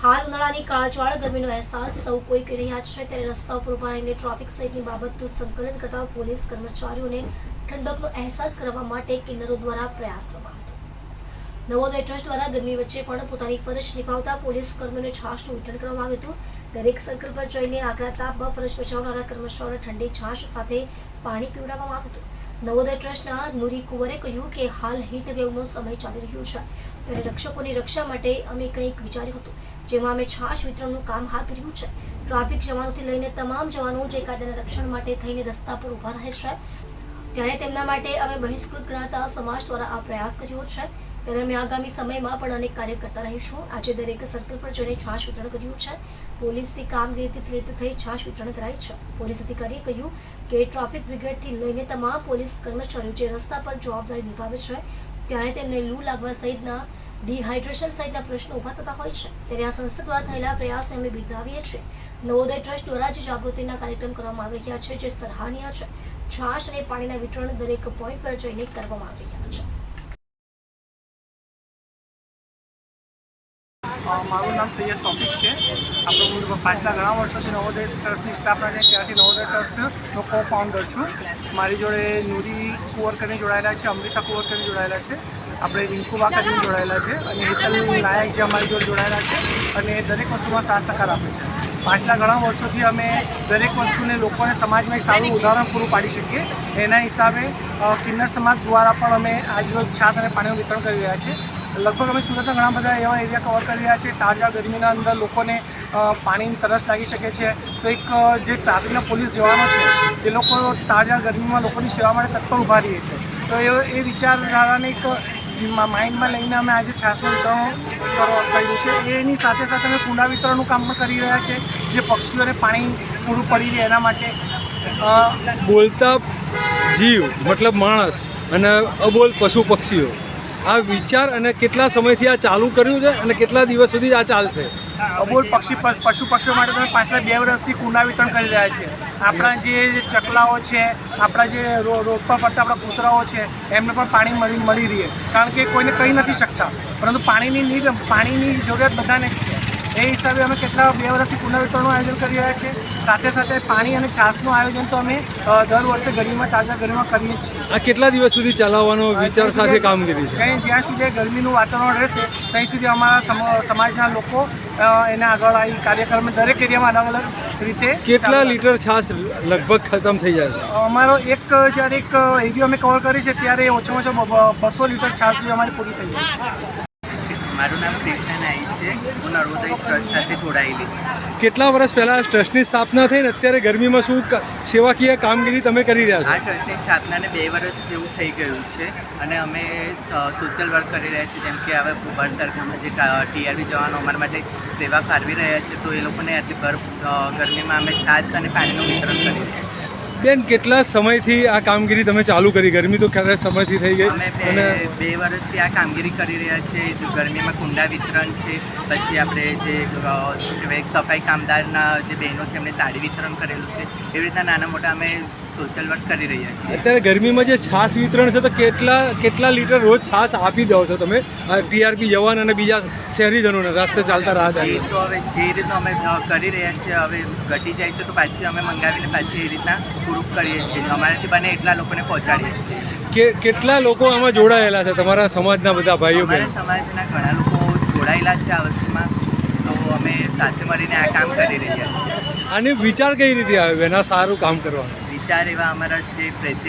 હાલ ઉનાળાની કાળાચવાળ ગરમીનો અહેસાસ, સૌ કોઈ કરી રહ્યા છે ત્યારે રસ્તા ઉપર ઊભા રહીને ટ્રાફિક સહિતની બાબતનું સંકલન કરતા પોલીસ કર્મચારીઓને ઠંડકનો અહેસાસ કરવા માટે કિન્નરો દ્વારા પ્રયાસ કરવામાં નવોદય ટ્રસ્ટ દ્વારા ગરમી વચ્ચે પણ પોતાની ફરજ નિભાવતા પોલીસ કર્મીઓને છાશનું વિતરણ કરવામાં આવ્યું હતું. દરેક સર્કલ પર જઈને આગળ તાપમાં ફરજ બચાવનારા કર્મચારીઓને ઠંડી છાશ સાથે પાણી પીવડાવવામાં આવ્યું હતું. નવોદય ટ્રસ્ટના નુરી કુંવરે કહ્યું કે હાલ હીટ વેવનો સમય ચાલી રહ્યો છે. ત્યારે રક્ષકોની રક્ષા માટે અમે કંઈક વિચાર્યું હતું. જેમાં અમે છાશ વિતરણનું કામ હાથ ધર્યું છે. ટ્રાફિક જવાનોથી લઈને તમામ જવાનો જે કાયદાના રક્ષણ માટે થઈને રસ્તા પર ઊભા રહે છે. ત્યારે તેમના માટે અમે બહિષ્કૃત ગણાતા સમાજ દ્વારા આ પ્રયાસ કર્યો છે. ત્યારે અમે આગામી સમયમાં પણ અનેક કાર્ય કરતા રહીશું. આજે દરેક સર્કલ પર જઈને છાશ વિતરણ કર્યું છે. પોલીસની કામગીરીથી પ્રેરિત થઈ છાશ વિતરણ કરાઈ છે. પોલીસ અધિકારીએ કહ્યું કે ટ્રાફિક બ્રિગેડથી લઈને તમામ પોલીસ કર્મચારીઓ જે રસ્તા પર જવાબદારી નિભાવે છે, ત્યારે તેમને લૂ લાગવા સહિતના ડિહાઇડ્રેશન સહિતના પ્રશ્નો ઊભા થતા હોય છે. ત્યારે આ સંસ્થા દ્વારા થયેલા પ્રયાસને અમે બિરદાવીએ છીએ. નવોદય ટ્રસ્ટ દ્વારા જે જાગૃતિના કાર્યક્રમ કરવામાં આવી રહ્યા છે, જે સરાહનીય છે. છાશ અને પાણીના વિતરણ દરેક પોઈન્ટ પર જઈને કરવામાં આવી રહ્યા છે. મારું નામ સૈયદ તોફિક છે. આપણે હું પાછલા ઘણા વર્ષોથી નવોદય ટ્રસ્ટની સ્ટાફના છે ત્યાંથી નવોદય ટ્રસ્ટનો કો ફાઉન્ડર છું. મારી જોડે નુરી કુંવર કરીને જોડાયેલા છે, અમૃતા કુંવર કરીને જોડાયેલા છે, આપણે રિંકુબા કરીને જોડાયેલા છે અને હેતલ નાયક જે અમારી જોડે જોડાયેલા છે અને દરેક વસ્તુમાં સાથ સહકાર આપે છે. પાછલા ઘણા વર્ષોથી અમે દરેક વસ્તુને લોકોને સમાજમાં એક સારું ઉદાહરણ પૂરું પાડી શકીએ. એના હિસાબે કિન્નર સમાજ દ્વારા પણ અમે આજરોજ છાશ અને પાણીનું વિતરણ કરી રહ્યા છીએ. લગભગ અમે સુરતના ઘણા બધા એવા એરિયા કવર કરી રહ્યા છીએ. તાજા ગરમીના અંદર લોકોને પાણીની તરસ લાગી શકે છે. તો એક જે ટ્રાફિકના પોલીસ જવાનો છે તે લોકો તાજા ગરમીમાં લોકોની સેવા માટે તત્પર ઊભા રહીએ છે. તો એ એ વિચારધારાને એક માઇન્ડમાં લઈને અમે આજે છાસો વિતરણ કર્યું છે. એની સાથે સાથે અમે કુંડા વિતરણનું કામ પણ કરી રહ્યા છે, જે પક્ષીઓને પાણી પૂરું પડી રહે એના માટે. બોલતા જીવ, મતલબ માણસ અને અબોલ પશુ પક્ષીઓ. આ વિચાર અને કેટલા સમયથી આ ચાલુ કર્યું છે અને કેટલા દિવસ સુધી આ ચાલશે? અબોલ પક્ષી પશુ પક્ષીઓ માટે તમે પાછલા બે વર્ષથી કુંડા વિતરણ કરી રહ્યા છે. આપણા જે ચકલાઓ છે, આપણા જે રોડ પર ફરતા આપણા કૂતરાઓ છે, એમને પણ પાણી મળી મળી રહે. કારણ કે કોઈને કહી નથી શકતા. પરંતુ પાણીની નીડ, પાણીની જરૂરિયાત બધાને જ છે. એ હિસાબે અમે કેટલા બે વર્ષથી પુનર્વિતરણનું આયોજન કરી રહ્યા છીએ. સાથે સાથે પાણી અને છાશનું આયોજન તો અમે દર વર્ષે ગરમીમાં તાજા ગરમીમાં કરીએ જ છીએ. આ કેટલા દિવસ સુધી ચલાવવાનો વિચાર સાથે કામગીરી છે? જ્યાં જ્યાં સુધી ગરમીનું વાતાવરણ રહેશે ત્યાં સુધી અમારા સમ- સમાજના લોકો એના આગળ આવી કાર્યક્રમ દરેક એરિયામાં અલગ અલગ રીતે કેટલા લીટર છાશ લગભગ ખતમ થઈ જાય છે? અમારો એક જ્યારે એક એરિયો અમે કવર કરી છે ત્યારે ઓછામાં ઓછો બસો લીટર છાશ બી અમારી પૂરી થઈ જાય મારું નામ કૃષ્ણ નાઈ છે. હું નર્મદા ટ્રસ્ટ સાથે જોડાયેલી છું. કેટલા વર્ષ પહેલાં ટ્રસ્ટની સ્થાપના થઈ ને અત્યારે ગરમીમાં શું સેવાકીય કામગીરી તમે કરી રહ્યા આ ટ્રસ્ટની સ્થાપનાને બે વર્ષ જેવું થઈ ગયું છે અને અમે સોશિયલ વર્ક કરી રહ્યા છીએ. જેમ કે હવે ભૂભાર તરફમાં જે ટીઆરબી જવાનો અમારા માટે સેવા ફાળવી રહ્યા છે તો એ લોકોને આટલી બરફ ગરમીમાં અમે છાશ અને પાણીનું વિતરણ કરી રહ્યા છીએ. છો બેન કેટલા સમયથી આ કામગીરી તમે ચાલુ કરી? ગરમી તો ક્યારે સમયથી થઈ ગઈ? અને બે વર્ષથી આ કામગીરી કરી રહ્યા છે. ગરમીમાં કુંડા વિતરણ છે. પછી આપણે જે સફાઈ કામદારના જે બહેનો છે એમને સાડી વિતરણ કરેલું છે. એવી રીતના નાના મોટા અમે સોશિયલ વર્ક કરી રહ્યા છીએ. અત્યારે ગરમીમાં જે છાશ વિતરણ છે તો કેટલા કેટલા લીટર રોજ છાશ આપી દો છો તમે? ટીઆરપી જવાન અને બીજા શહેરીજનોને રસ્તે ચાલતા એ રાહદારીઓ તો હવે જે રીતનું અમે કરી રહ્યા છીએ હવે ઘટી જાય છે તો પાછી અમે મંગાવીને પાછી એ રીતના પૂરું કરીએ છીએ. અમારાથી બને એટલા લોકોને પહોંચાડીએ છીએ. કે કેટલા લોકો આમાં જોડાયેલા છે તમારા સમાજના બધા ભાઈઓ બહેન? સમાજના ઘણા લોકો જોડાયેલા છે આ વસ્તુમાં. તો અમે સાથે મળીને આ કામ કરી રહ્યા છીએ. અને વિચાર કઈ રીતે આવે બેન આ સારું કામ કરવાનું? વિચાર એવા અમારા જે પ્રેસિડેન્ટ